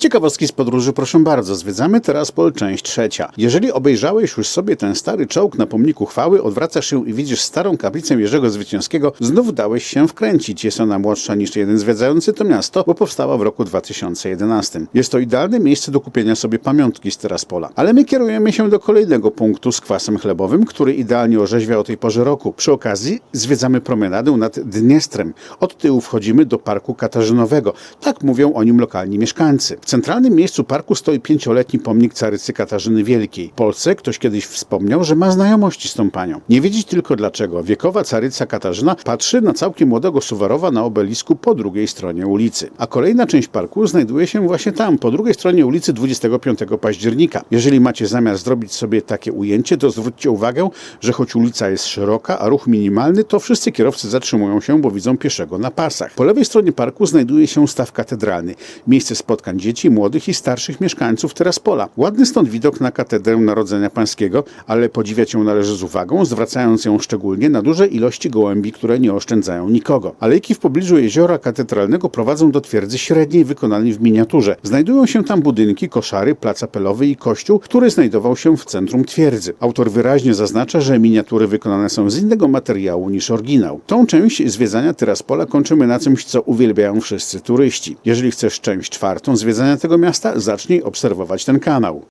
Ciekawostki z podróży, proszę bardzo. Zwiedzamy teraz Pol, część trzecia. Jeżeli obejrzałeś już sobie ten stary czołg na pomniku chwały, odwracasz się i widzisz starą kaplicę Jerzego Zwycięskiego, znów dałeś się wkręcić. Jest ona młodsza niż jeden zwiedzający to miasto, bo powstała w roku 2011. Jest to idealne miejsce do kupienia sobie pamiątki z Teraspola. Ale my kierujemy się do kolejnego punktu z kwasem chlebowym, który idealnie orzeźwia o tej porze roku. Przy okazji zwiedzamy promenadę nad Dniestrem. Od tyłu wchodzimy do Parku Katarzynowego. Tak mówią o nim lokalni mieszkańcy. Centralnym miejscu parku stoi pięcioletni pomnik carycy Katarzyny Wielkiej. W Polsce ktoś kiedyś wspomniał, że ma znajomości z tą panią. Nie wiedzieć tylko dlaczego. Wiekowa caryca Katarzyna patrzy na całkiem młodego Suwarowa na obelisku po drugiej stronie ulicy. A kolejna część parku znajduje się właśnie tam, po drugiej stronie ulicy 25 października. Jeżeli macie zamiar zrobić sobie takie ujęcie, to zwróćcie uwagę, że choć ulica jest szeroka, a ruch minimalny, to wszyscy kierowcy zatrzymują się, bo widzą pieszego na pasach. Po lewej stronie parku znajduje się staw katedralny, miejsce spotkań dzieci, młodych i starszych mieszkańców Teraspola. Ładny stąd widok na katedrę Narodzenia Pańskiego, ale podziwiać ją należy z uwagą, zwracając ją szczególnie na duże ilości gołębi, które nie oszczędzają nikogo. Alejki w pobliżu jeziora katedralnego prowadzą do twierdzy średniej, wykonanej w miniaturze. Znajdują się tam budynki, koszary, plac apelowy i kościół, który znajdował się w centrum twierdzy. Autor wyraźnie zaznacza, że miniatury wykonane są z innego materiału niż oryginał. Tą część zwiedzania Teraspola kończymy na czymś, co uwielbiają wszyscy turyści. Jeżeli chcesz część czwartą zwiedzania tego miasta, zacznij obserwować ten kanał.